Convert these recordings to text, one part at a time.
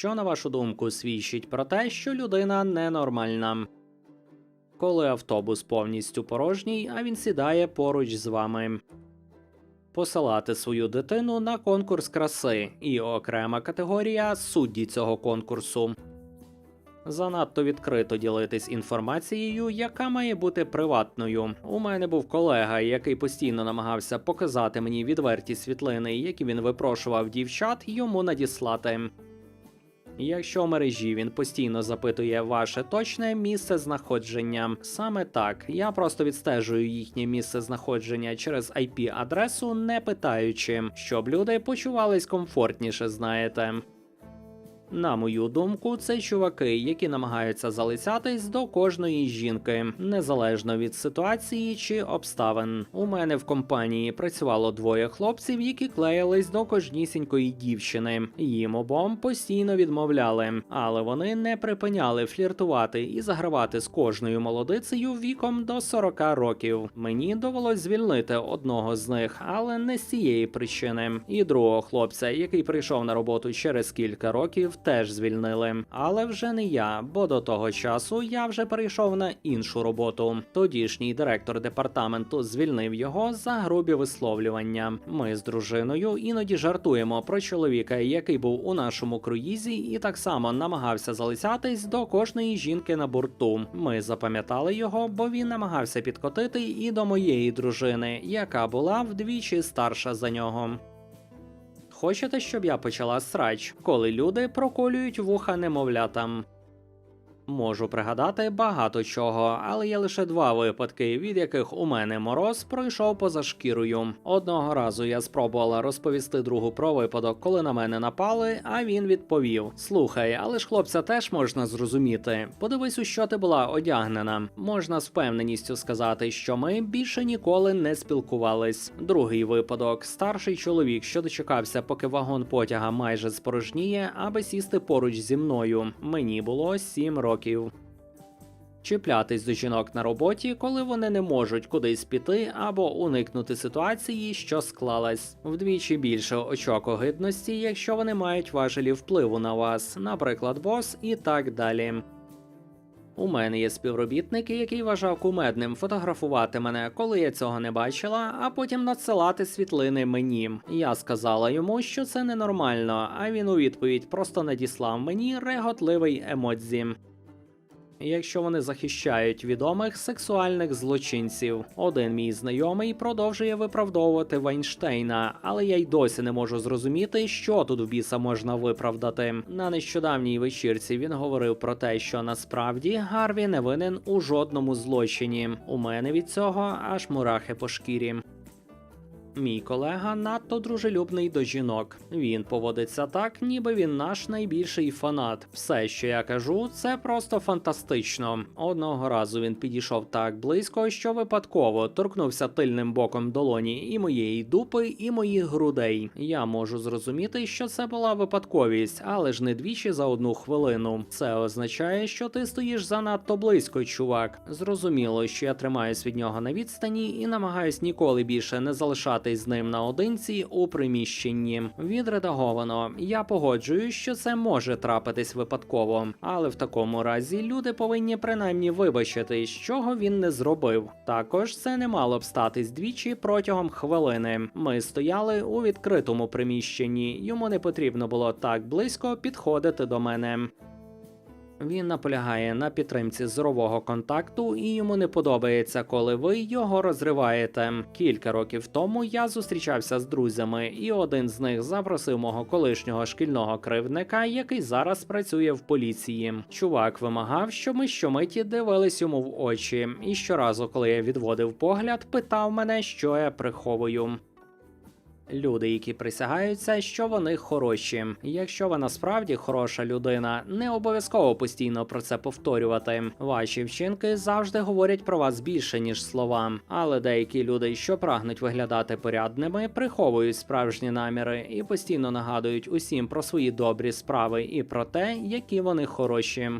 що на вашу думку свідчить про те, що людина ненормальна. Коли автобус повністю порожній, а він сідає поруч з вами. Посилати свою дитину на конкурс краси і окрема категорія судді цього конкурсу. Занадто відкрито ділитись інформацією, яка має бути приватною. У мене був колега, який постійно намагався показати мені відверті світлини, які він випрошував дівчат йому надіслати. Якщо в мережі він постійно запитує ваше точне місце знаходження, саме так я просто відстежую їхнє місце знаходження через IP-адресу, не питаючи, щоб люди почувались комфортніше, знаєте. На мою думку, це чуваки, які намагаються залицятись до кожної жінки, незалежно від ситуації чи обставин. У мене в компанії працювало двоє хлопців, які клеїлись до кожнісінької дівчини. Їм обом постійно відмовляли, але вони не припиняли фліртувати і загравати з кожною молодицею віком до 40 років. Мені довелось звільнити одного з них, але не з цієї причини. І другого хлопця, який прийшов на роботу через кілька років, теж звільнили. Але вже не я, бо до того часу я вже перейшов на іншу роботу. Тодішній директор департаменту звільнив його за грубі висловлювання. Ми з дружиною іноді жартуємо про чоловіка, який був у нашому круїзі, і так само намагався залицятись до кожної жінки на борту. Ми запам'ятали його, бо він намагався підкотити і до моєї дружини, яка була вдвічі старша за нього. Хочете, щоб я почала срач, коли люди проколюють вуха немовлятам? Можу пригадати багато чого, але є лише два випадки, від яких у мене мороз пройшов поза шкірою. Одного разу я спробувала розповісти другу про випадок, коли на мене напали, а він відповів: Слухай, але ж хлопця теж можна зрозуміти. Подивись, у що ти була одягнена. Можна з впевненістю сказати, що ми більше ніколи не спілкувались. Другий випадок: старший чоловік, що дочекався, поки вагон потяга майже спорожніє, аби сісти поруч зі мною. Мені було сім років. Чіплятись до жінок на роботі, коли вони не можуть кудись піти або уникнути ситуації, що склалась вдвічі більше очок огидності, якщо вони мають важелі впливу на вас, наприклад, бос і так далі. У мене є співробітник, який вважав кумедним фотографувати мене, коли я цього не бачила, а потім надсилати світлини мені. Я сказала йому, що це ненормально, а він у відповідь просто надіслав мені реготливий емодзі. Якщо вони захищають відомих сексуальних злочинців, один мій знайомий продовжує виправдовувати Вайнштейна, але я й досі не можу зрозуміти, що тут в біса можна виправдати. На нещодавній вечірці він говорив про те, що насправді Гарві не винен у жодному злочині. У мене від цього аж мурахи по шкірі. Мій колега надто дружелюбний до жінок. Він поводиться так, ніби він наш найбільший фанат. Все, що я кажу, це просто фантастично. Одного разу він підійшов так близько, що випадково торкнувся тильним боком долоні і моєї дупи, і моїх грудей. Я можу зрозуміти, що це була випадковість, але ж не двічі за одну хвилину. Це означає, що ти стоїш занадто близько, чувак. Зрозуміло, що я тримаюсь від нього на відстані і намагаюсь ніколи більше не залишатись з ним наодинці у приміщенні. Відредаговано. Я погоджуюсь, що це може трапитись випадково, але в такому разі люди повинні принаймні вибачити, з чого він не зробив. Також це не мало б статись двічі протягом хвилини. Ми стояли у відкритому приміщенні. Йому не потрібно було так близько підходити до мене. Він наполягає на підтримці зорового контакту, і йому не подобається, коли ви його розриваєте. Кілька років тому я зустрічався з друзями, і один з них запросив мого колишнього шкільного кривдника, який зараз працює в поліції. Чувак вимагав, щоб ми щомиті дивились йому в очі, і щоразу, коли я відводив погляд, питав мене, що я приховую. Люди, які присягаються, що вони хороші. Якщо ви насправді хороша людина, не обов'язково постійно про це повторювати. Ваші вчинки завжди говорять про вас більше ніж слова. Але деякі люди, що прагнуть виглядати порядними, приховують справжні наміри і постійно нагадують усім про свої добрі справи і про те, які вони хороші.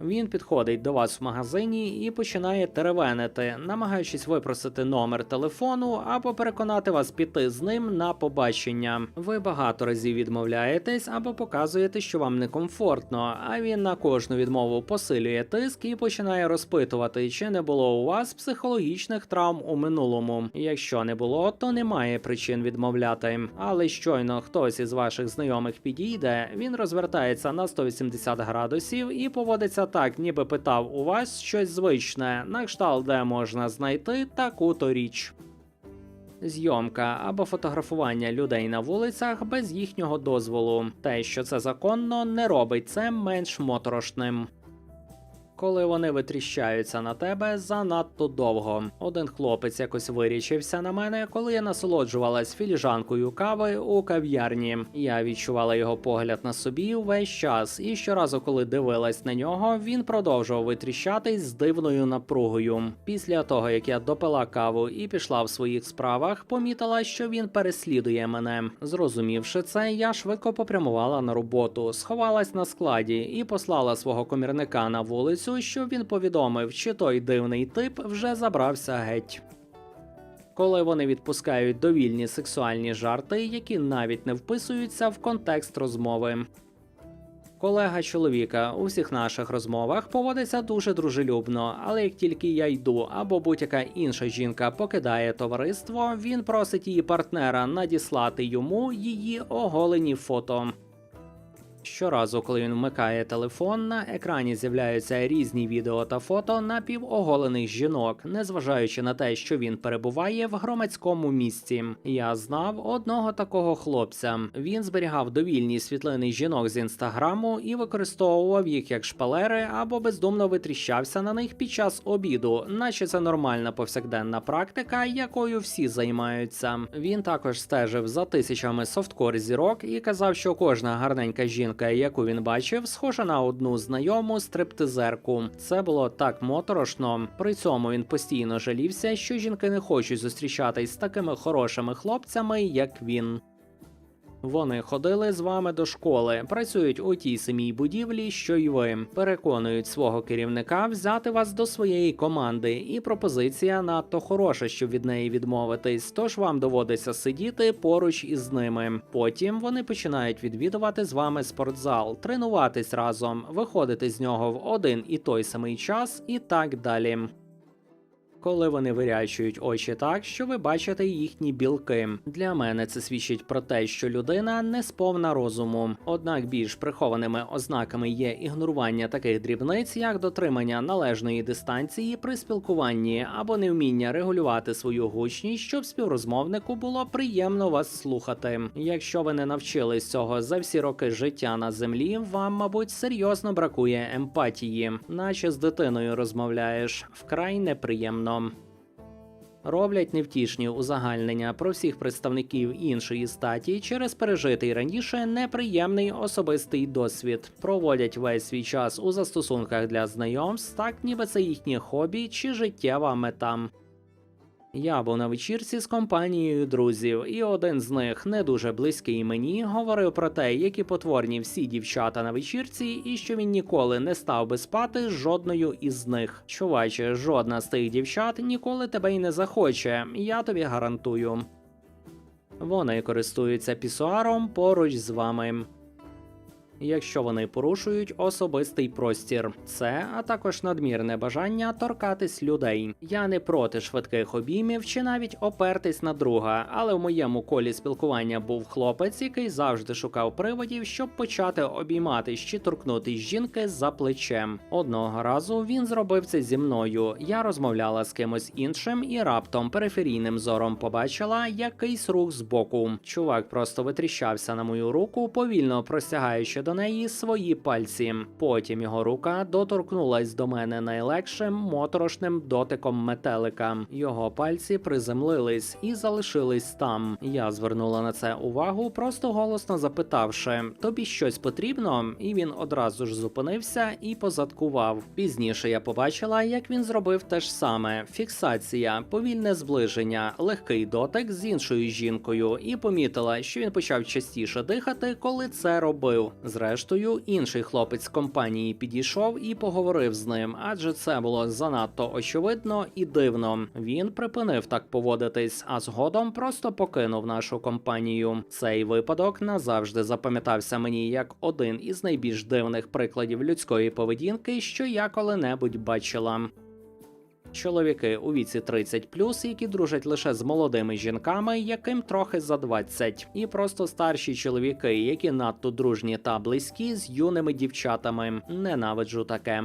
Він підходить до вас в магазині і починає теревенити, намагаючись випросити номер телефону або переконати вас піти з ним на побачення. Ви багато разів відмовляєтесь або показуєте, що вам некомфортно, а він на кожну відмову посилює тиск і починає розпитувати, чи не було у вас психологічних травм у минулому. Якщо не було, то немає причин відмовляти. Але щойно хтось із ваших знайомих підійде, він розвертається на 180 градусів і поводиться так, ніби питав у вас щось звичне, на кшталт, де можна знайти таку-то річ. Зйомка або фотографування людей на вулицях без їхнього дозволу. Те, що це законно, не робить це менш моторошним. Коли вони витріщаються на тебе занадто довго. Один хлопець якось вирічився на мене, коли я насолоджувалась філіжанкою кави у кав'ярні. Я відчувала його погляд на собі увесь час, і щоразу, коли дивилась на нього, він продовжував витріщатись з дивною напругою. Після того, як я допила каву і пішла в своїх справах, помітила, що він переслідує мене. Зрозумівши це, я швидко попрямувала на роботу, сховалась на складі і послала свого комірника на вулицю, щоб він повідомив, чи той дивний тип вже забрався геть. Коли вони відпускають довільні сексуальні жарти, які навіть не вписуються в контекст розмови. Колега чоловіка у всіх наших розмовах поводиться дуже дружелюбно, але як тільки я йду або будь-яка інша жінка покидає товариство, він просить її партнера надіслати йому її оголені фото. Щоразу, коли він вмикає телефон, на екрані з'являються різні відео та фото напівоголених жінок, незважаючи на те, що він перебуває в громадському місці. Я знав одного такого хлопця. Він зберігав довільні світлини жінок з інстаграму і використовував їх як шпалери або бездумно витріщався на них під час обіду, наче це нормальна повсякденна практика, якою всі займаються. Він також стежив за тисячами софткор зірок і казав, що кожна гарненька жінка, яку він бачив, схожа на одну знайому стриптизерку. Це було так моторошно. При цьому він постійно жалівся, що жінки не хочуть зустрічатись з такими хорошими хлопцями, як він. Вони ходили з вами до школи, працюють у тій самій будівлі, що й ви. Переконують свого керівника взяти вас до своєї команди, і пропозиція надто хороша, щоб від неї відмовитись. Тож вам доводиться сидіти поруч із ними. Потім вони починають відвідувати з вами спортзал, тренуватись разом, виходити з нього в один і той самий час, і так далі коли вони вирячують очі так, що ви бачите їхні білки. Для мене це свідчить про те, що людина не сповна розуму. Однак більш прихованими ознаками є ігнорування таких дрібниць, як дотримання належної дистанції при спілкуванні або невміння регулювати свою гучність, щоб співрозмовнику було приємно вас слухати. Якщо ви не навчились цього за всі роки життя на землі, вам, мабуть, серйозно бракує емпатії, наче з дитиною розмовляєш вкрай неприємно. Роблять невтішні узагальнення про всіх представників іншої статі через пережитий раніше неприємний особистий досвід. Проводять весь свій час у застосунках для знайомств, так ніби це їхнє хобі чи життєва мета. Я був на вечірці з компанією друзів, і один з них, не дуже близький мені, говорив про те, які потворні всі дівчата на вечірці, і що він ніколи не став би спати з жодною із них. Чуваче, жодна з тих дівчат ніколи тебе й не захоче, я тобі гарантую. Вони користуються пісуаром поруч з вами. Якщо вони порушують особистий простір, це а також надмірне бажання торкатись людей. Я не проти швидких обіймів чи навіть опертись на друга, але в моєму колі спілкування був хлопець, який завжди шукав приводів, щоб почати обійматись чи торкнутись жінки за плечем. Одного разу він зробив це зі мною. Я розмовляла з кимось іншим і раптом периферійним зором побачила якийсь рух збоку. Чувак просто витріщався на мою руку, повільно простягаючи до неї свої пальці. Потім його рука доторкнулась до мене найлегшим моторошним дотиком метелика. Його пальці приземлились і залишились там. Я звернула на це увагу, просто голосно запитавши: тобі щось потрібно? І він одразу ж зупинився і позадкував. Пізніше я побачила, як він зробив те ж саме: фіксація, повільне зближення, легкий дотик з іншою жінкою, і помітила, що він почав частіше дихати, коли це робив. Зрештою, інший хлопець з компанії підійшов і поговорив з ним, адже це було занадто очевидно і дивно. Він припинив так поводитись, а згодом просто покинув нашу компанію. Цей випадок назавжди запам'ятався мені як один із найбільш дивних прикладів людської поведінки, що я коли-небудь бачила. Чоловіки у віці 30+, які дружать лише з молодими жінками, яким трохи за 20, і просто старші чоловіки, які надто дружні та близькі з юними дівчатами. Ненавиджу таке.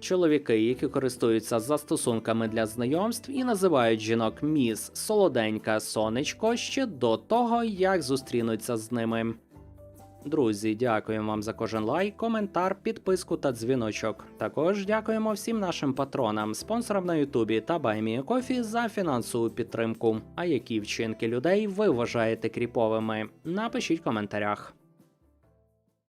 Чоловіки, які користуються застосунками для знайомств і називають жінок міс, солоденька сонечко ще до того, як зустрінуться з ними. Друзі, дякуємо вам за кожен лайк, коментар, підписку та дзвіночок. Також дякуємо всім нашим патронам, спонсорам на Ютубі та Баймікофі за фінансову підтримку. А які вчинки людей ви вважаєте кріповими? Напишіть в коментарях.